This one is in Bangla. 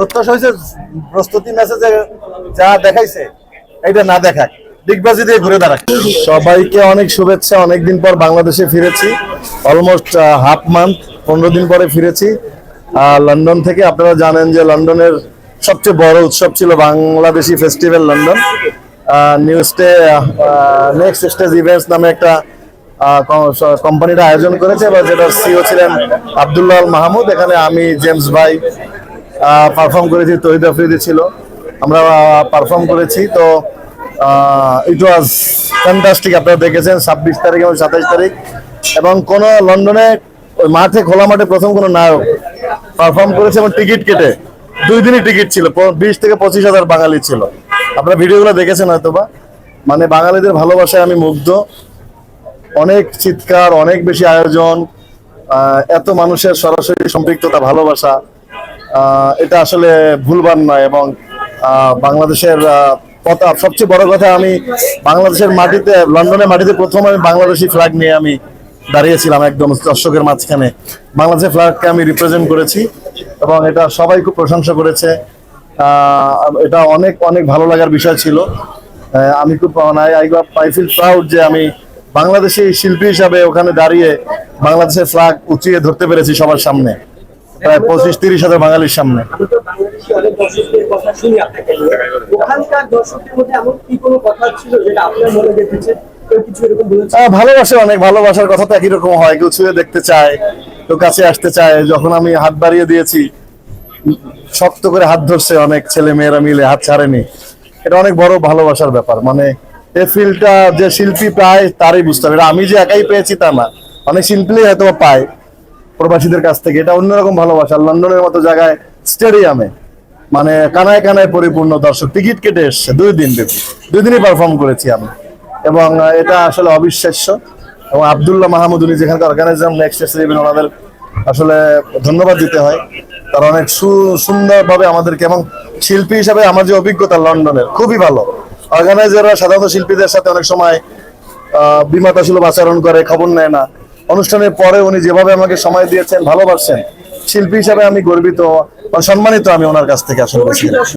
প্রত্যাশা হয়েছে, প্রস্তুতি ম্যাচে যা দেখাইছে এটা না দেখাক। ডিগবাজি দিয়ে ঘুরে দাঁড়াক। সবাইকে অনেক শুভেচ্ছা, অনেকদিন পর বাংলাদেশে ফিরেছি। অলমোস্ট হাফ মান্থ পনেরো দিন পরে ফিরেছি। লন্ডন থেকে আপনারা জানেন যে লন্ডনের সবচেয়ে বড় উৎসব ছিল Bangladeshi festival London. New stay next stage events নামে একটা কোম্পানিটা আয়োজন করেছে এবং যেটার সিও ছিলেন আবদুল্লাহ মাহমুদ। এখানে আমি জেমস ভাই পারফর্ম করেছি, তহিদ আফ্রিদি ছিল। আমরা পারফর্ম করেছি, তো ইট ওয়াজ ফ্যান্টাস্টিক আপনারা দেখেছেন, ছাব্বিশ তারিখ এবং সাতাইশ তারিখ। এবং কোন লন্ডনে, ওই মাঠে, খোলা মাঠে প্রথম কোনো নায়ক পারফর্ম করেছে এবং টিকিট কেটে, দুই দিনই টিকিট ছিল বিশ থেকে পঁচিশ হাজার বাঙালি ছিল। আপনারা ভিডিওগুলো দেখেছেন হয়তোবা। মানে বাঙালিদের ভালোবাসায় আমি মুগ্ধ। অনেক চিৎকার, অনেক বেশি আয়োজন এত মানুষের সরাসরি সম্পৃক্ততা, ভালোবাসা। এটা আসলে ভুলবার নয় এবং বাংলাদেশের কথা, সবচেয়ে বড় কথা আমি বাংলাদেশের মাটিতে, লন্ডনের মাটিতে প্রথম আমি বাংলাদেশি ফ্ল্যাগ নিয়ে আমি দাঁড়িয়েছিলাম একদম দর্শকের মাঝখানে। বাংলাদেশের ফ্ল্যাগকে আমি রিপ্রেজেন্ট করেছি এবং এটা সবাই খুব প্রশংসা করেছে। এটা অনেক অনেক ভালো লাগার বিষয় ছিল। আমি খুব আই ফিল প্রাউড যে আমি বাংলাদেশি শিল্পী হিসাবে ওখানে দাঁড়িয়ে বাংলাদেশের ফ্ল্যাগ উঁচিয়ে ধরতে পেরেছি সবার সামনে। প্রায় পঁচিশ তিরিশ হাজার বাঙালির সামনে। মনে ভালোবাসে অনেক ভালোবাসার কথা তো একই রকম হয়। কেউ ছুঁয়ে দেখতে চায় কেউ কাছে আসতে চায়। যখন আমি হাত বাড়িয়ে দিয়েছি শক্ত করে হাত ধরছে অনেক ছেলে মেয়েরা মিলে হাত ছাড়েনি। এটা অনেক বড় ভালোবাসার ব্যাপার। মানে এই ফিলটা যে শিল্পী পায় তারই বুঝতে হবে। আমি যে একাই পেয়েছি তা না। অনেক শিল্পী হয়তো পায়। প্রবাসীদের কাছ থেকে। এটা অন্যরকম ভালোবাসা লন্ডনের মতো জায়গায়, স্টেডিয়ামে মানে কানায় কানায় পরিপূর্ণ দর্শক। টিকিট কেটে এসছে দুই দিন ব্যাপী। দুই দিনই পারফর্ম করেছি আমি। এবং এটা আসলে অবিশ্বাস্য। এবং আবদুল্লাহ মাহমুদ, উনি যেখানকার অর্গানাইজার নেক্সট ইভেন ওনাদের আসলে ধন্যবাদ দিতে হয়। তারা অনেক সুন্দরভাবে আমাদেরকে এবং শিল্পী হিসাবে আমার যে অভিজ্ঞতা লন্ডনের, খুবই ভালো। অর্গানাইজাররা সাধারণত শিল্পীদের সাথে অনেক সময় বিমাতা সুলভ আচরণ করে, খবর নেয় না। অনুষ্ঠানের পরে উনি যেভাবে আমাকে সময় দিয়েছেন, ভালোবাসছেন, শিল্পী হিসাবে আমি গর্বিত সম্মানিত আমি ওনার কাছ থেকে আসলে